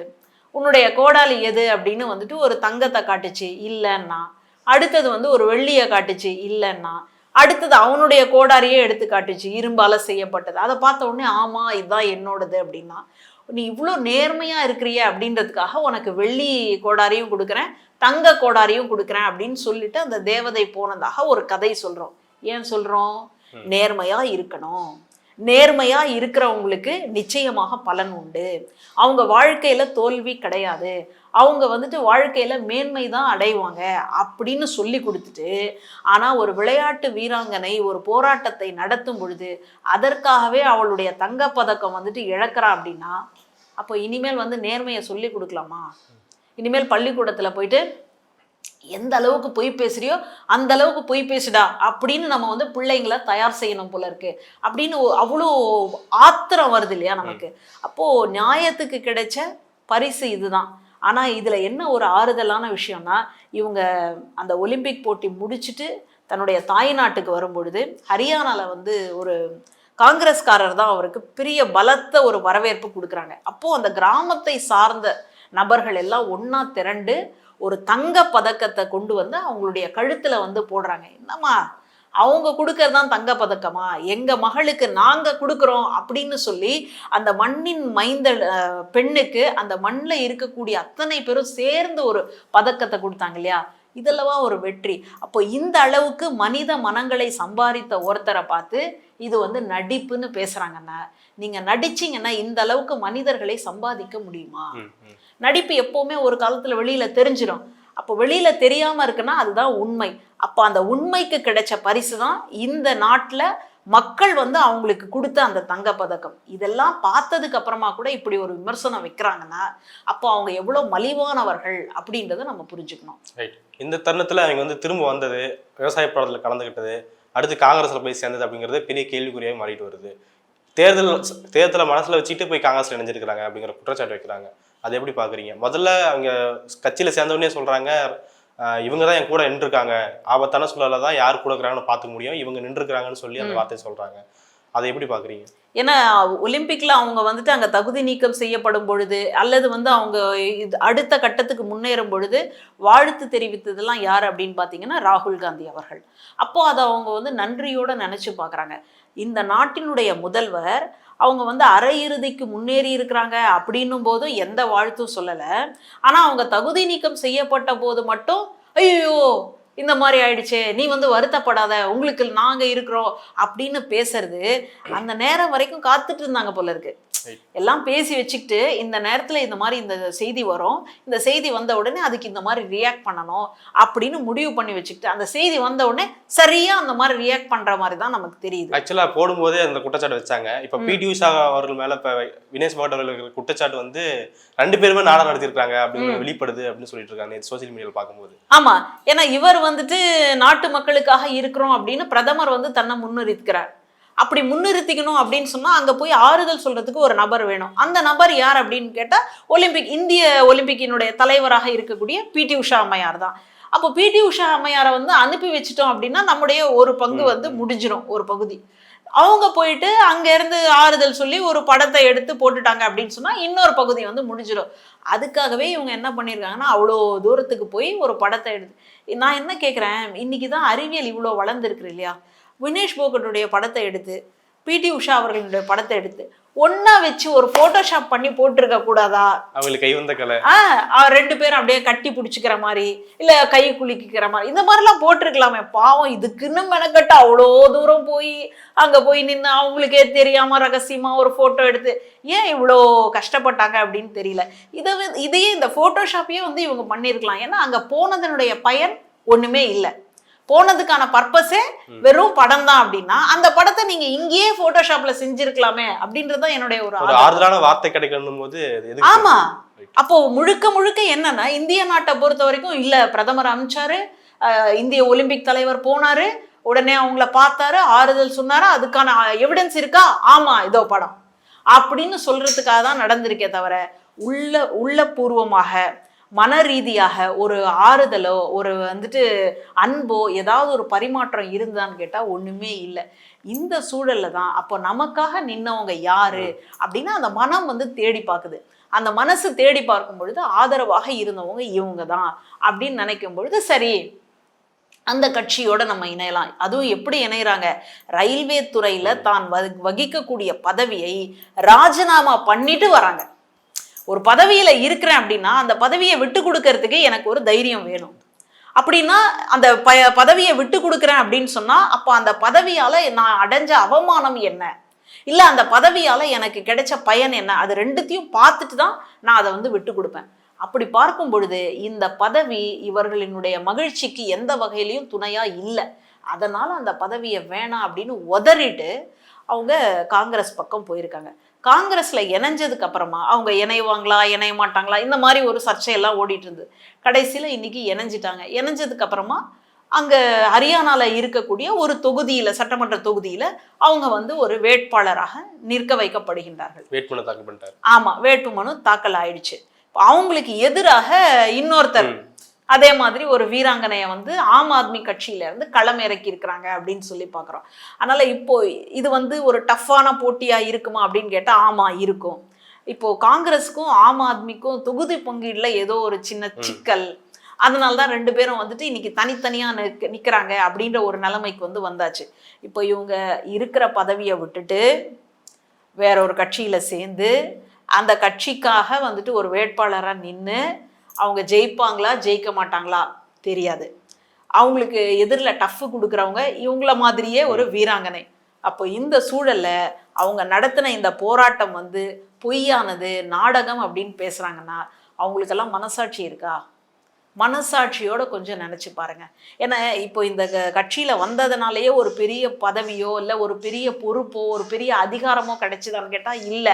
உன்னுடைய கோடாலி எது? அப்படின்னு வந்துட்டு ஒரு தங்கத்தை காட்டுச்சு. இல்லைன்னா. அடுத்தது வந்து ஒரு வெள்ளியை காட்டுச்சு. இல்லைன்னா. அடுத்தது அவனுடைய கோடாரியே எடுத்து காட்டுச்சு. இரும்பால செய்யப்பட்டது. அதை பார்த்த உடனே ஆமா இதுதான் என்னோடது அப்படின்னா நீ இவ்வளோ நேர்மையா இருக்கிறிய அப்படின்றதுக்காக உனக்கு வெள்ளி கோடாரியும் கொடுக்குறேன். தங்க கோடாரியும் கொடுக்குறேன் அப்படின்னு சொல்லிட்டு அந்த தேவதை போனதாக ஒரு கதை சொல்றோம். ஏன் சொல்றோம்? நேர்மையா இருக்கணும். நேர்மையா இருக்கிறவங்களுக்கு நிச்சயமாக பலன் உண்டு. அவங்க வாழ்க்கையில தோல்வி கிடையாது. அவங்க வந்துட்டு வாழ்க்கையில மேன்மை தான் அடைவாங்க அப்படின்னு சொல்லி கொடுத்துட்டு ஆனா ஒரு விளையாட்டு வீராங்கனை ஒரு போராட்டத்தை நடத்தும் பொழுது அதற்காகவே அவளுடைய தங்கப்பதக்கம் வந்துட்டு இழக்கிறா அப்படின்னா அப்போ இனிமேல் வந்து நேர்மையை சொல்லி கொடுக்கலாமா? இனிமேல் பள்ளிக்கூடத்தில் போயிட்டு எந்த அளவுக்கு பொய் பேசுறியோ அந்த அளவுக்கு பொய் பேசுடா அப்படின்னு நம்ம வந்து பிள்ளைங்களை தயார் செய்யணும் போல இருக்கு. அப்படின்னு அவ்வளோ ஆத்திரம் வருது இல்லையா நமக்கு. அப்போ நியாயத்துக்கு கிடைச்ச பரிசு இதுதான். ஆனால் இதில் என்ன ஒரு ஆறுதலான விஷயம்னா இவங்க அந்த ஒலிம்பிக் போட்டி முடிச்சுட்டு தன்னுடைய தாய் நாட்டுக்கு வரும்பொழுது ஹரியானாவில் வந்து ஒரு காங்கிரஸ்காரர் தான் அவருக்கு பெரிய பலத்த ஒரு வரவேற்பு கொடுக்குறாங்க. அப்போது அந்த கிராமத்தை சார்ந்த நபர்கள் எல்லாம் ஒன்றா திரண்டு ஒரு தங்க பதக்கத்தை கொண்டு வந்து அவங்களுடைய கழுத்துல வந்து போடுறாங்க. என்னம்மா? அவங்க கொடுக்கறது தான் தங்க பதக்கமா? எங்க மகளுக்கு நாங்க கொடுக்குறோம் அப்படின்னு சொல்லி அந்த மண்ணின் மைந்த பெண்ணுக்கு அந்த மண்ணில் இருக்கக்கூடிய அத்தனை பேரும் சேர்ந்து ஒரு பதக்கத்தை கொடுத்தாங்க இல்லையா? இதெல்லவா ஒரு வெற்றி. அப்போ இந்த அளவுக்கு மனித மனங்களை சம்பாதித்த ஒருத்தரை பார்த்து இது வந்து நடிப்புன்னு பேசுறாங்கன்னா நீங்க நடிச்சீங்கன்னா இந்த அளவுக்கு மனிதர்களை சம்பாதிக்க முடியுமா? நடிப்பு எப்போவுமே ஒரு காலத்தில் வெளியில் தெரிஞ்சிடும் அப்போ வெளியில் தெரியாமல் இருக்குன்னா அதுதான் உண்மை. அப்போ அந்த உண்மைக்கு கிடைச்ச பரிசு தான் இந்த நாட்டில் மக்கள் வந்து அவங்களுக்கு கொடுத்த அந்த தங்க பதக்கம் இதெல்லாம் பார்த்ததுக்கு அப்புறமா கூட இப்படி ஒரு விமர்சனம் வைக்கிறாங்கன்னா அப்போ அவங்க எவ்வளோ மலிவானவர்கள் அப்படின்றத நம்ம புரிஞ்சுக்கணும். ரைட் இந்த தருணத்தில் அவங்க வந்து திரும்ப வந்தது விவசாய படத்தில் கலந்துக்கிட்டது அடுத்து காங்கிரஸில் போய் சேர்ந்தது அப்படிங்கிறது பெரிய கேள்விக்குறியாக மாறிட்டு வருது. தேர்தல் தேர்தலை மனசில் வச்சுட்டு போய் காங்கிரஸில் இணைஞ்சிருக்கிறாங்க அப்படிங்கிற குற்றச்சாட்டு வைக்கிறாங்க. அதை எப்படி பாக்குறீங்க முதல்ல அவங்க கட்சியில சேர்ந்தவொடனே சொல்றாங்க ஆஹ் இவங்க தான் என் கூட நின்றுருக்காங்க. ஆபத்தான சூழலை தான் யார் கூட இருக்கிறாங்கன்னு பார்த்துக்க முடியும். இவங்க நின்றுருக்காங்கன்னு சொல்லி அந்த வார்த்தையை சொல்றாங்க. அதை எப்படி பாக்குறீங்க ஏன்னா ஒலிம்பிக்ல அவங்க வந்துட்டு அங்க தகுதி நீக்கம் செய்யப்படும் பொழுது அல்லது வந்து அவங்க இது அடுத்த கட்டத்துக்கு முன்னேறும் பொழுது வாழ்த்து தெரிவித்ததெல்லாம் யார் அப்படின்னு பார்த்தீங்கன்னா ராகுல் காந்தி அவர்கள். அப்போ அதை அவங்க வந்து நன்றியோட நினைச்சு பார்க்குறாங்க. இந்த நாட்டினுடைய முதல்வர் அவங்க வந்து அரையிறுதிக்கு முன்னேறி இருக்கிறாங்க அப்படின்னும் போதும் எந்த வாழ்த்தும் சொல்லலை. ஆனால் அவங்க தகுதி நீக்கம் செய்யப்பட்ட போது மட்டும் ஐயோ இந்த மாதிரி ஆயிடுச்சு நீ வந்து வருத்தப்படாத உங்களுக்கு நாங்கள் இருக்கிறோம் அப்படின்னு பேசுறது அந்த நேரம் வரைக்கும் காத்துட்டு இருந்தாங்க போல இருக்கு. எல்லாம் பேசி வச்சுக்கிட்டு இந்த நேரத்துல இந்த மாதிரி இந்த செய்தி வரும். இந்த செய்தி வந்த உடனே அதுக்கு இந்த மாதிரி ரியாக்ட் பண்ணணும் அப்படின்னு முடிவு பண்ணி வச்சுக்கிட்டு அந்த செய்தி வந்த உடனே சரியா அந்த மாதிரி ரியாக்ட் பண்ற மாதிரி தான் நமக்கு தெரியுது. ஆக்சுவலா போடும்போதே அந்த குற்றச்சாட்டு வச்சாங்க. இப்ப பிடி உஷா அவர்கள் மேல இப்ப வினேஷ் பகட் அவர்கள் குற்றச்சாட்டு வந்து ரெண்டு பேருமே நாடகம் நடத்திருக்காங்க அப்படின்னு வெளிப்படுது அப்படின்னு சொல்லிட்டு இருக்காங்க சோசியல் மீடியாவில் பார்க்கும்போது. ஆமா. ஏன்னா இவர் வந்துட்டு நாட்டு மக்களுக்காக இருக்கிறோம் அப்படின்னு பிரதமர் வந்து தன்னை முன்னிறுத்துக்கிறார் அப்படி முன்னிறுத்திக்கணும் அப்படின்னு சொன்னா அங்க போய் ஆறுதல் சொல்றதுக்கு ஒரு நபர் வேணும். அந்த நபர் யார் அப்படின்னு கேட்டா ஒலிம்பிக் இந்திய ஒலிம்பிக்கினுடைய தலைவராக இருக்கக்கூடிய பிடி உஷா அம்மையார் தான். அப்போ பிடி உஷா அம்மையாரை வந்து அனுப்பி வச்சிட்டோம் அப்படின்னா நம்முடைய ஒரு பங்கு வந்து முடிஞ்சிடும் ஒரு பகுதி. அவங்க போயிட்டு அங்க இருந்து ஆறுதல் சொல்லி ஒரு படத்தை எடுத்து போட்டுட்டாங்க அப்படின்னு சொன்னா இன்னொரு பகுதி வந்து முடிஞ்சிடும் அதுக்காகவே இவங்க என்ன பண்ணியிருக்காங்கன்னா அவ்வளோ தூரத்துக்கு போய் ஒரு படத்தை எடுத்து நான் என்ன கேட்குறேன் இன்னைக்கு தான் அறிவியல் இவ்வளோ வளர்ந்துருக்கு இல்லையா? வினேஷ் போகட்டுடைய படத்தை எடுத்து பிடி உஷா அவர்களுடைய படத்தை எடுத்து ஒண்ணா வச்சு ஒரு போட்டோஷாப் பண்ணி போட்டிருக்க கூடாதா? அவங்களுக்கு கை வந்த கலை. ஆ ஆ, ரெண்டு பேரும் அப்படியே கட்டி பிடிச்சிக்கிற மாதிரி இல்ல கை குலுக்கிக்கிற மாதிரி இந்த மாதிரிலாம் போட்டிருக்கலாமே. பாவம் இதுக்குன்னு மெனக்கட்டு அவ்வளோ தூரம் போய் அங்க போய் நின்று அவங்களுக்கே தெரியாம ரகசியமா ஒரு போட்டோ எடுத்து ஏன் இவ்வளோ கஷ்டப்பட்டாங்க அப்படின்னு தெரியல. இதை இதையே இந்த போட்டோஷாப்பையே வந்து இவங்க பண்ணியிருக்கலாம். ஏன்னா அங்க போனதனுடைய பயன் ஒண்ணுமே இல்லை. போனதுக்கான பர்பஸே வெறும் படம் தான் அப்படின்னா அந்த படத்தை நீங்க இங்கேயே போட்டோஷாப்ல செஞ்சிருக்கலாமே அப்படின்றது தான் என்னுடைய ஒரு. ஆறுதலான வார்த்தை கிடைக்கணும் போது ஆமா. அப்போ முழுக்க முழுக்க என்னன்னா இந்திய நாட்டை பொறுத்த வரைக்கும் இல்ல பிரதமர் அமிச்சாரு இந்திய ஒலிம்பிக் தலைவர் போனாரு உடனே அவங்கள பார்த்தாரு ஆறுதல் சொன்னாரு அதுக்கான எவிடன்ஸ் இருக்கா? ஆமா இதோ படம். அப்படின்னு சொல்றதுக்காக தான் நடந்திருக்கே தவிர உள்ள உள்ளபூர்வமாக மன ரீதியாக ஒரு ஆறுதலோ ஒரு வந்துட்டு அன்போ ஏதாவது ஒரு பரிமாற்றம் இருந்தான்னு கேட்டா ஒண்ணுமே இல்லை. இந்த சூழல்ல தான் அப்போ நமக்காக நின்னவங்க யாரு அப்படின்னா அந்த மனம் வந்து தேடி பார்க்குது அந்த மனசு தேடி பார்க்கும் பொழுது ஆதரவாக இருந்தவங்க இவங்க தான் அப்படின்னு நினைக்கும் பொழுது சரி அந்த கட்சியோட நம்ம இணையலாம். அதுவும் எப்படி இணையறாங்க? ரயில்வே துறையில தான் வ- வகிக்கக்கூடிய பதவியை ராஜினாமா பண்ணிட்டு வராங்க. ஒரு பதவியில் இருக்கிறேன் அப்படின்னா அந்த பதவியை விட்டு கொடுக்கறதுக்கு எனக்கு ஒரு தைரியம் வேணும். அப்படின்னா அந்த ப பதவியை விட்டு கொடுக்குறேன் அப்படின்னு சொன்னால் அப்போ அந்த பதவியால் நான் அடைஞ்ச அவமானம் என்ன? இல்லை அந்த பதவியால் எனக்கு கிடைச்ச பயன் என்ன? அது ரெண்டுத்தையும் பார்த்துட்டு தான் நான் அதை வந்து விட்டு கொடுப்பேன். அப்படி பார்க்கும் பொழுது இந்த பதவி இவர்களினுடைய மகிழ்ச்சிக்கு எந்த வகையிலையும் துணையாக இல்லை. அதனால் அந்த பதவியை வேணாம் அப்படின்னு உதறிட்டு அவங்க காங்கிரஸ் பக்கம் போயிருக்காங்க. காங்கிரஸ்ல இணைஞ்சதுக்கு அப்புறமா அவங்க இணைவாங்களா இணைய மாட்டாங்களா இந்த மாதிரி ஒரு சர்ச்சையெல்லாம் ஓடிட்டு இருந்தது கடைசியில இன்னைக்கு இணைஞ்சிட்டாங்க. இணைஞ்சதுக்கு அப்புறமா அங்க ஹரியானால இருக்கக்கூடிய ஒரு தொகுதியில சட்டமன்ற தொகுதியில அவங்க வந்து ஒரு வேட்பாளராக நிற்க வைக்கப்படுகின்றார்கள். வேட்புமனு தாக்கல் பண்ணிட்டாரு. ஆமா வேட்புமனு தாக்கல் ஆயிடுச்சு. அவங்களுக்கு எதிராக இன்னொருத்தர். அதே மாதிரி ஒரு வீராங்கனைய வந்து ஆம் ஆத்மி கட்சியில இருந்து களம் இறக்கி இருக்கிறாங்க அப்படின்னு சொல்லி பார்க்குறோம். அதனால இப்போ இது வந்து ஒரு டஃப்பான போட்டியா இருக்குமா அப்படின்னு கேட்டா ஆமா இருக்கும். இப்போ காங்கிரஸுக்கும் ஆம் ஆத்மிக்கும் தொகுதி பங்கீடுல ஏதோ ஒரு சின்ன சிக்கல். அதனால தான் ரெண்டு பேரும் வந்துட்டு இன்னைக்கு தனித்தனியாக நிற்க நிற்கிறாங்க அப்படின்ற ஒரு நிலைமைக்கு வந்து வந்தாச்சு. இப்போ இவங்க இருக்கிற பதவியை விட்டுட்டு வேற ஒரு கட்சியில் சேர்ந்து அந்த கட்சிக்காக வந்துட்டு ஒரு வேட்பாளராக நின்று அவங்க ஜெயிப்பாங்களா ஜெயிக்க மாட்டாங்களா தெரியாது. அவங்களுக்கு எதிரில் டஃப் கொடுக்குறவங்க இவங்கள மாதிரியே ஒரு வீராங்கனை. அப்போ இந்த சூழல்ல அவங்க நடத்தின இந்த போராட்டம் வந்து பொய்யானது நாடகம் அப்படின்னு பேசுறாங்கன்னா அவங்களுக்கெல்லாம் மனசாட்சி இருக்கா? மனசாட்சியோட கொஞ்சம் நினைச்சு பாருங்க. ஏன்னா இப்போ இந்த க- கட்சியில வந்ததுனாலயே ஒரு பெரிய பதவியோ இல்லை ஒரு பெரிய பொறுப்போ ஒரு பெரிய அதிகாரமோ கிடைச்சுதான்னு கேட்டா இல்லை.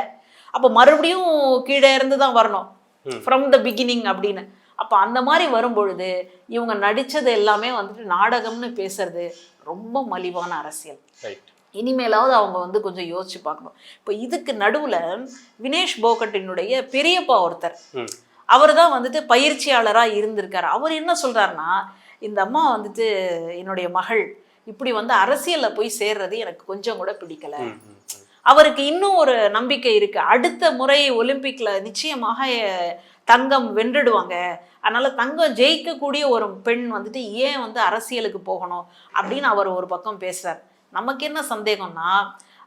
அப்போ மறுபடியும் கீழே இருந்து தான் வரணும். ஃப்ரம் த பிகினிங் அப்படின்னு. அப்போ அந்த மாதிரி வரும்பொழுது இவங்க நடிச்சது எல்லாமே வந்துட்டு நாடகம்னு பேசுறது ரொம்ப மலிவான அரசியல். இனிமேலாவது அவங்க வந்து கொஞ்சம் யோசிச்சு பார்க்கணும். இப்போ இதுக்கு நடுவுல வினேஷ் போகட்டினுடைய பெரியப்பா ஒருத்தர். ம் அவர் தான் வந்துட்டு பயிற்சியாளராக இருந்திருக்காரு. அவர் என்ன சொல்றாருன்னா இந்த அம்மா வந்துட்டு என்னுடைய மகள் இப்படி வந்து அரசியல்ல போய் சேர்றது எனக்கு கொஞ்சம் கூட பிடிக்கல. ம், ம். அவருக்கு இன்னும் ஒரு நம்பிக்கை இருக்கு. அடுத்த முறை ஒலிம்பிக்ல நிச்சயமாக தங்கம் வென்றுடுவாங்க. அதனால தங்கம் ஜெயிக்கக்கூடிய ஒரு பெண் வந்துட்டு ஏன் வந்து அரசியலுக்கு போகணும் அப்படின்னு அவர் ஒரு பக்கம் பேசுறார். நமக்கு என்ன சந்தேகம்னா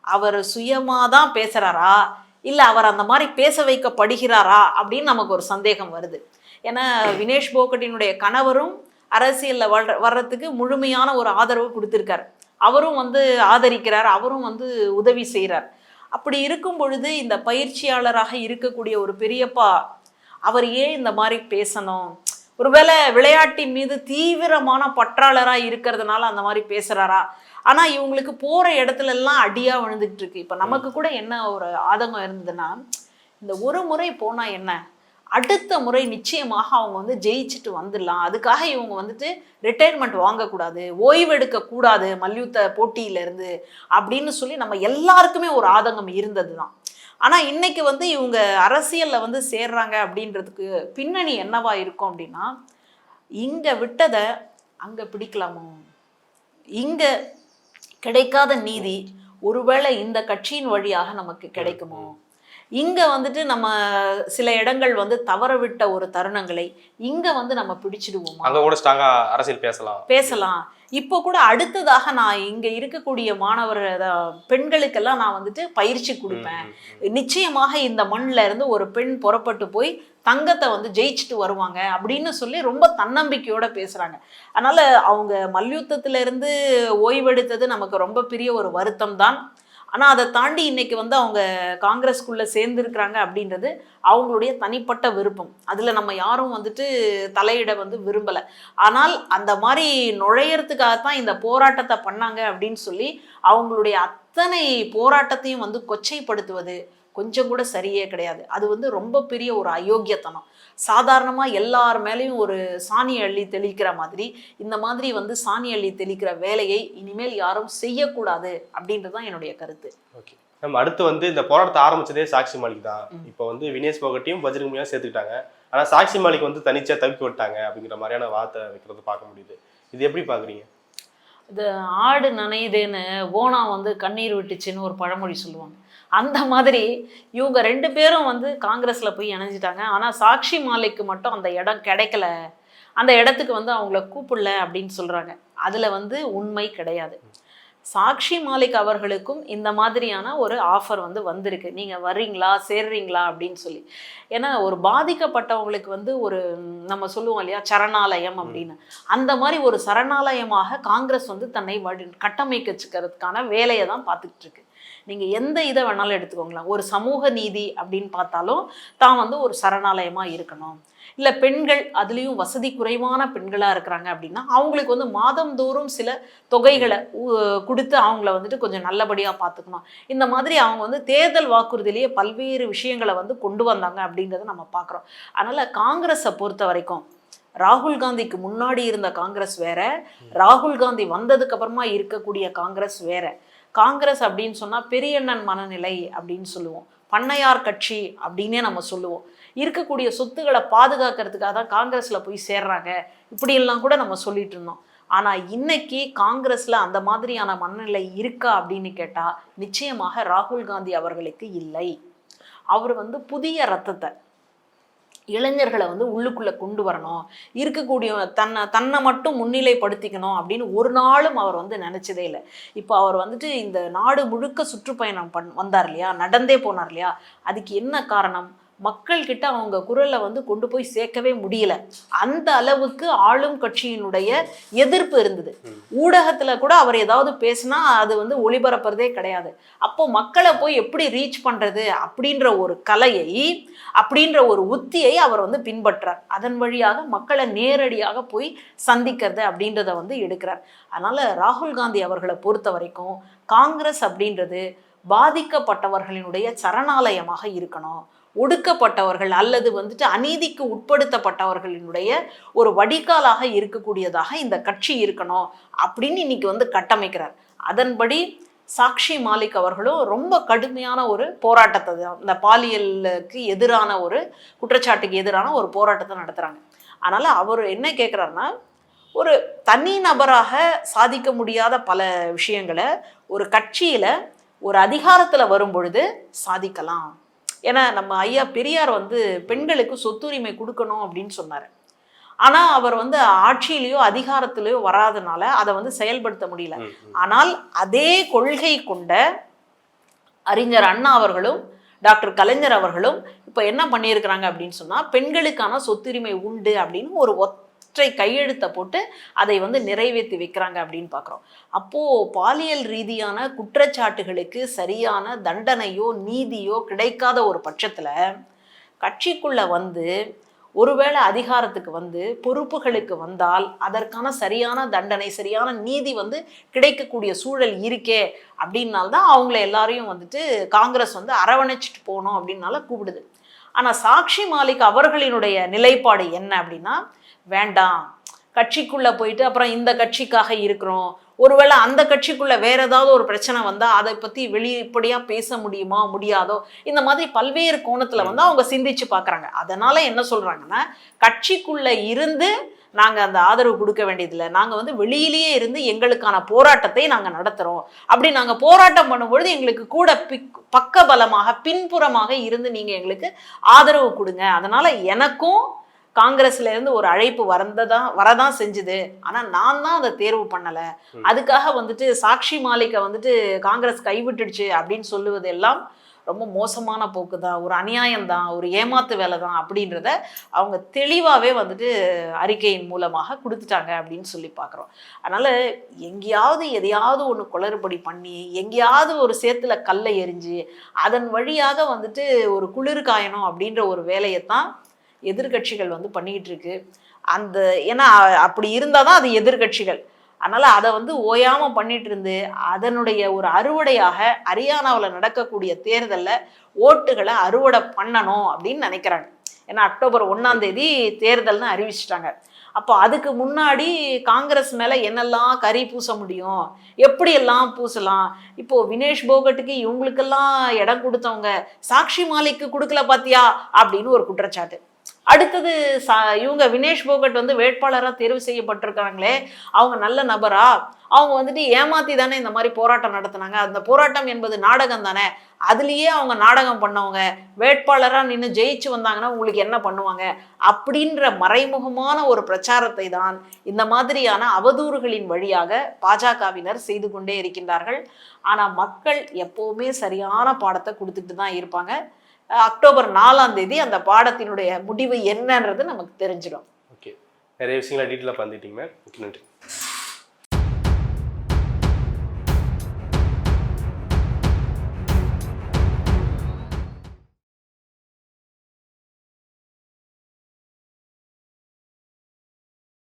அவர் சுயமாக தான் பேசுறாரா? இல்லை அவர் அந்த மாதிரி பேச வைக்கப்படுகிறாரா? அப்படின்னு நமக்கு ஒரு சந்தேகம் வருது. ஏன்னா வினேஷ் போகட்டினுடைய கணவரும் அரசியலில் வர்ற வர்றதுக்கு முழுமையான ஒரு ஆதரவு கொடுத்துருக்காரு. அவரும் வந்து ஆதரிக்கிறார் அவரும் வந்து உதவி செய்கிறார் அப்படி இருக்கும் பொழுது இந்த பயிற்சியாளராக இருக்கக்கூடிய ஒரு பெரியப்பா அவர் ஏன் இந்த மாதிரி பேசணும்? ஒருவேளை விளையாட்டின் மீது தீவிரமான பற்றாளராக இருக்கிறதுனால அந்த மாதிரி பேசுறாரா? ஆனா இவங்களுக்கு போற இடத்துல எல்லாம் அடியா விழுந்துகிட்டு இருக்கு. இப்ப நமக்கு கூட என்ன ஒரு ஆதங்கம் இருந்ததுன்னா இந்த ஒரு முறை போனா என்ன? அடுத்த முறை நிச்சயமாக அவங்க வந்து ஜெயிச்சுட்டு வந்துடலாம். அதுக்காக இவங்க வந்துட்டு ரிட்டையர்மெண்ட் வாங்கக்கூடாது ஓய்வெடுக்க கூடாது மல்யுத்த போட்டியிலேருந்து அப்படின்னு சொல்லி நம்ம எல்லாருக்குமே ஒரு ஆதங்கம் இருந்தது தான் ஆனால் இன்னைக்கு வந்து இவங்க அரசியலில் வந்து சேர்றாங்க அப்படின்றதுக்கு பின்னணி என்னவா இருக்கும் அப்படின்னா இங்கே விட்டதை அங்கே பிடிக்கலாமோ? இங்கே கிடைக்காத நீதி ஒருவேளை இந்த கட்சியின் வழியாக நமக்கு கிடைக்குமோ? இங்க வந்துட்டு நம்ம சில இடங்கள் வந்து தவற விட்ட ஒரு தருணங்களை இங்க வந்து நம்ம பிடிச்சிடுவோமா? அங்க கூட ஸ்ட்ராங்கா அரசியல் பேசலாம். பேசலாம். இப்போ கூட அடுத்ததாக நான் இங்க இருக்கக்கூடிய மாணவர் பெண்களுக்கெல்லாம் நான் வந்துட்டு பயிற்சி கொடுப்பேன். நிச்சயமாக இந்த மண்ணில் இருந்து ஒரு பெண் புறப்பட்டு போய் தங்கத்தை வந்து ஜெயிச்சுட்டு வருவாங்க அப்படின்னு சொல்லி ரொம்ப தன்னம்பிக்கையோட பேசுறாங்க. அதனால அவங்க மல்யுத்தத்துல இருந்து ஓய்வெடுத்தது நமக்கு ரொம்ப பெரிய ஒரு வருத்தம் தான் ஆனால் அதை தாண்டி இன்னைக்கு வந்து அவங்க காங்கிரஸ்க்குள்ளே சேர்ந்துருக்கிறாங்க அப்படின்றது அவங்களுடைய தனிப்பட்ட விருப்பம். அதில் நம்ம யாரும் வந்துட்டு தலையிட வந்து விரும்பலை. ஆனால் அந்த மாதிரி நுழையறதுக்காகத்தான் இந்த போராட்டத்தை பண்ணாங்க அப்படின்னு சொல்லி அவங்களுடைய அத்தனை போராட்டத்தையும் வந்து கொச்சைப்படுத்துவது கொஞ்சம் கூட சரியே கிடையாது. அது வந்து ரொம்ப பெரிய ஒரு அயோக்கியத்தனம். சாதாரணமாக எல்லார் மேலேயும் ஒரு சாணி அள்ளி தெளிக்கிற மாதிரி இந்த மாதிரி வந்து சாணி அள்ளி தெளிக்கிற வேலையை இனிமேல் யாரும் செய்யக்கூடாது அப்படின்றது தான் என்னுடைய கருத்து. ஓகே. நம்ம அடுத்து வந்து இந்த போராட்டத்தை ஆரம்பிச்சதே சாக்ஷி மாலிக் தான். இப்போ வந்து வினேஷ் போகட்டியும் பஜ்ரங் மூலியம் சேர்த்துக்கிட்டாங்க. ஆனா சாக்ஷி மாலிக் வந்து தனிச்சா தவிக்க விட்டாங்க அப்படிங்கிற மாதிரியான வார்த்தை வைக்கிறது பார்க்க முடியுது. இது எப்படி பாக்குறீங்க இது ஆடு நனையுதுன்னு ஓணம் வந்து கண்ணீர் விட்டுச்சுன்னு ஒரு பழமொழி சொல்லுவாங்க. அந்த மாதிரி இவங்க ரெண்டு பேரும் வந்து காங்கிரஸில் போய் இணைஞ்சிட்டாங்க. ஆனால் சாக்ஷி மாலிக்கு மட்டும் அந்த இடம் கிடைக்கல. அந்த இடத்துக்கு வந்து அவங்கள கூப்பிடல அப்படின்னு சொல்கிறாங்க அதில் வந்து உண்மை கிடையாது. சாக்ஷி மாலிக் அவர்களுக்கும் இந்த மாதிரியான ஒரு ஆஃபர் வந்து வந்திருக்கு. நீங்கள் வர்றீங்களா சேர்றீங்களா அப்படின்னு சொல்லி. ஏன்னா ஒரு பாதிக்கப்பட்டவங்களுக்கு வந்து ஒரு நம்ம சொல்லுவோம் இல்லையா சரணாலயம் அப்படின்னு. அந்த மாதிரி ஒரு சரணாலயமாக காங்கிரஸ் வந்து தன்னை வடி கட்டமைக்கச்சுக்கிறதுக்கான வேலையை தான் பார்த்துக்கிட்டு இருக்கு. நீங்கள் எந்த இதை வேணாலும் எடுத்துக்கோங்களேன். ஒரு சமூக நீதி அப்படின்னு பார்த்தாலும் தான் வந்து ஒரு சரணாலயமாக இருக்கணும். இல்லை பெண்கள் அதுலேயும் வசதி குறைவான பெண்களாக இருக்கிறாங்க அப்படின்னா அவங்களுக்கு வந்து மாதந்தோறும் சில தொகைகளை கொடுத்து அவங்கள வந்துட்டு கொஞ்சம் நல்லபடியாக பார்த்துக்கணும். இந்த மாதிரி அவங்க வந்து தேர்தல் வாக்குறுதியிலேயே பல்வேறு விஷயங்களை வந்து கொண்டு வந்தாங்க அப்படிங்கிறத நம்ம பார்க்குறோம். அதனால் காங்கிரஸை பொறுத்த வரைக்கும் ராகுல் காந்திக்கு முன்னாடி இருந்த காங்கிரஸ் வேற ராகுல் காந்தி வந்ததுக்கு அப்புறமா இருக்கக்கூடிய காங்கிரஸ் வேற. காங்கிரஸ் அப்படின்னு சொன்னால் பெரியண்ணன் மனநிலை அப்படின்னு சொல்லுவோம். பண்ணையார் கட்சி அப்படின்னே நம்ம சொல்லுவோம். இருக்கக்கூடிய சொத்துக்களை பாதுகாக்கிறதுக்காக தான் காங்கிரஸில் போய் சேர்றாங்க. இப்படியெல்லாம் கூட நம்ம சொல்லிட்டு இருந்தோம். ஆனால் இன்னைக்கு காங்கிரஸில் அந்த மாதிரியான மனநிலை இருக்கா அப்படின்னு கேட்டால் நிச்சயமாக ராகுல் காந்தி அவர்களுக்கு இல்லை. அவர் வந்து புதிய ரத்தத்தை இளைஞர்களை வந்து உள்ளுக்குள்ளே கொண்டு வரணும். இருக்கக்கூடிய தன்னை தன்னை மட்டும் முன்னிலைப்படுத்திக்கணும் அப்படின்னு ஒரு நாளும் அவர் வந்து நினச்சதே இல்லை. இப்போ அவர் வந்துட்டு இந்த நாடு முழுக்க சுற்றுப்பயணம் பண் வந்தார் இல்லையா? நடந்தே போனார் இல்லையா? அதுக்கு என்ன காரணம்? மக்கள் கிட்ட அவங்க குரலை வந்து கொண்டு போய் சேர்க்கவே முடியல. அந்த அளவுக்கு ஆளும் கட்சியினுடைய எதிர்ப்பு இருந்தது. ஊடகத்துல கூட அவர் ஏதாவது பேசினா அது வந்து ஒளிபரப்புறதே கிடையாது. அப்போ மக்களை போய் எப்படி ரீச் பண்றது அப்படின்ற ஒரு கலையை அப்படின்ற ஒரு உத்தியை அவர் வந்து பின்பற்றார். அதன் வழியாக மக்களை நேரடியாக போய் சந்திக்கிறது அப்படின்றத வந்து எடுக்கிறார். அதனால ராகுல் காந்தி அவர்களை பொறுத்த வரைக்கும் காங்கிரஸ் அப்படின்றது பாதிக்கப்பட்டவர்களினுடைய சரணாலயமாக இருக்கணும். ஒடுக்கப்பட்டவர்கள் அல்லது வந்துட்டு அநீதிக்கு உட்படுத்தப்பட்டவர்களினுடைய ஒரு வடிகாலாக இருக்கக்கூடியதாக இந்த கட்சி இருக்கணும் அப்படின்னு இன்னைக்கு வந்து கட்டமைக்கிறார். அதன்படி சாக்ஷி மாலிக் அவர்களும் ரொம்ப கடுமையான ஒரு போராட்டத்தை தான் இந்த பாலியலுக்கு எதிரான ஒரு குற்றச்சாட்டுக்கு எதிரான ஒரு போராட்டத்தை நடத்துகிறாங்க அதனால் அவர் என்ன கேட்குறாருன்னா ஒரு தனி நபராக சாதிக்க முடியாத பல விஷயங்களை ஒரு கட்சியில் ஒரு அதிகாரத்தில் வரும் பொழுது சாதிக்கலாம். ஏன்னா நம்ம ஐயா பெரியார் வந்து பெண்களுக்கு சொத்துரிமை கொடுக்கணும் அப்படின்னு சொன்னார் ஆனால் அவர் வந்து ஆட்சியிலையோ அதிகாரத்திலேயோ வராதனால அதை வந்து செயல்படுத்த முடியல. ஆனால் அதே கொள்கை கொண்ட அறிஞர் அண்ணா அவர்களும் டாக்டர் கலைஞர் அவர்களும் இப்போ என்ன பண்ணியிருக்கிறாங்க அப்படின்னு சொன்னால் பெண்களுக்கான சொத்துரிமை உண்டு அப்படின்னு ஒரு ஒற்றை கையெழுத்தை போட்டு அதை வந்து நிறைவேற்றி வைக்கிறாங்க அப்படின்னு பார்க்குறோம். அப்போது பாலியல் ரீதியான குற்றச்சாட்டுகளுக்கு சரியான தண்டனையோ நீதியோ கிடைக்காத ஒரு பட்சத்தில் கட்சிக்குள்ளே வந்து ஒருவேளை அதிகாரத்துக்கு வந்து பொறுப்புகளுக்கு வந்தால் அதற்கான சரியான தண்டனை சரியான நீதி வந்து கிடைக்கக்கூடிய சூழல் இருக்கே அப்படின்னால்தான் அவங்கள எல்லாரையும் வந்துட்டு காங்கிரஸ் வந்து அரவணைச்சிட்டு போகணும் அப்படின்னால கூப்பிடுது. ஆனால் சாக்ஷி மாலிக் அவர்களினுடைய நிலைப்பாடு என்ன அப்படின்னா வேண்டாம். கட்சிக்குள்ளே போயிட்டு அப்புறம் இந்த கட்சிக்காக இருக்கிறோம். ஒருவேளை அந்த கட்சிக்குள்ளே வேற ஏதாவது ஒரு பிரச்சனை வந்தால் அதை பற்றி வெளிப்படியாக பேச முடியுமா முடியாதோ? இந்த மாதிரி பல்வேறு கோணத்தில் வந்து அவங்க சிந்திச்சு பார்க்குறாங்க அதனால என்ன சொல்கிறாங்கன்னா கட்சிக்குள்ளே இருந்து நாங்கள் அந்த ஆதரவு கொடுக்க வேண்டியதில்லை. நாங்கள் வந்து வெளியிலேயே இருந்து எங்களுக்கான போராட்டத்தை நாங்கள் நடத்துகிறோம் அப்படி நாங்கள் போராட்டம் பண்ணும்பொழுது எங்களுக்கு கூட பிக் பக்க பலமாக பின்புறமாக இருந்து நீங்கள் எங்களுக்கு ஆதரவு கொடுங்க. அதனால் எனக்கும் காங்கிரஸ்ல இருந்து ஒரு அழைப்பு வந்ததா வரதான் செஞ்சுது. ஆனா நான் தான் அதை தேர்வு பண்ணல. அதுக்காக வந்துட்டு சாக்ஷி மாலிக்கை வந்துட்டு காங்கிரஸ் கைவிட்டுடுச்சு அப்படின்னு சொல்லுவது எல்லாம் ரொம்ப மோசமான போக்கு தான் ஒரு அநியாயம் தான் ஒரு ஏமாத்து வேலை தான் அப்படின்றத அவங்க தெளிவாகவே வந்துட்டு அறிக்கையின் மூலமாக கொடுத்துட்டாங்க அப்படின்னு சொல்லி பார்க்குறோம். அதனால் எங்கேயாவது எதையாவது ஒன்று குளறுபடி பண்ணி எங்கேயாவது ஒரு சேத்துல கல்லை எரிஞ்சு அதன் வழியாக வந்துட்டு ஒரு குளிர் காயணும் அப்படின்ற ஒரு வேலையைத்தான் எதிர்க்கட்சிகள் வந்து பண்ணிக்கிட்டு இருக்கு அந்த ஏன்னா அப்படி இருந்தால் தான் அது எதிர்க்கட்சிகள் அதனால் அதை வந்து ஓயாமல் பண்ணிட்டு இருந்து அதனுடைய ஒரு அறுவடையாக ஹரியானாவில் நடக்கக்கூடிய தேர்தலில் ஓட்டுகளை அறுவடை பண்ணணும் அப்படின்னு நினைக்கிறாங்க. ஏன்னா அக்டோபர் ஒன்றாம் தேதி தேர்தல்னு அறிவிச்சிட்டாங்க. அப்போ அதுக்கு முன்னாடி காங்கிரஸ் மேலே என்னெல்லாம் கறி பூச முடியும்? எப்படியெல்லாம் பூசலாம்? இப்போது வினேஷ் போகட்டுக்கு இவங்களுக்கெல்லாம் இடம் கொடுத்தவங்க சாக்ஷி மாலிக்கு கொடுக்கல பாத்தியா? அப்படின்னு ஒரு குற்றச்சாட்டு. அடுத்தது சா இவங்க வினேஷ் போகட் வந்து வேட்பாளராக தேர்வு செய்யப்பட்டிருக்காங்களே அவங்க நல்ல நபரா? அவங்க வந்துட்டு ஏமாத்தி தானே இந்த மாதிரி போராட்டம் நடத்துனாங்க. அந்த போராட்டம் என்பது நாடகம் தானே? அதுலேயே அவங்க நாடகம் பண்ணவங்க வேட்பாளராக நின்று ஜெயிச்சு வந்தாங்கன்னா உங்களுக்கு என்ன பண்ணுவாங்க? அப்படின்ற மறைமுகமான ஒரு பிரச்சாரத்தை தான் இந்த மாதிரியான அவதூறுகளின் வழியாக பாஜகவினர் செய்து கொண்டே இருக்கின்றார்கள். ஆனால் மக்கள் எப்போவுமே சரியான பாடத்தை கொடுத்துட்டு தான் இருப்பாங்க. அக்டோபர் நாலாம் தேதி அந்த பாடத்தினுடைய முடிவு என்னன்றது நமக்கு தெரிஞ்சிடும். ஓகே. நிறைய விஷயங்களை டீட்டெயிலாக பண்ணிட்டீங்க நன்றி.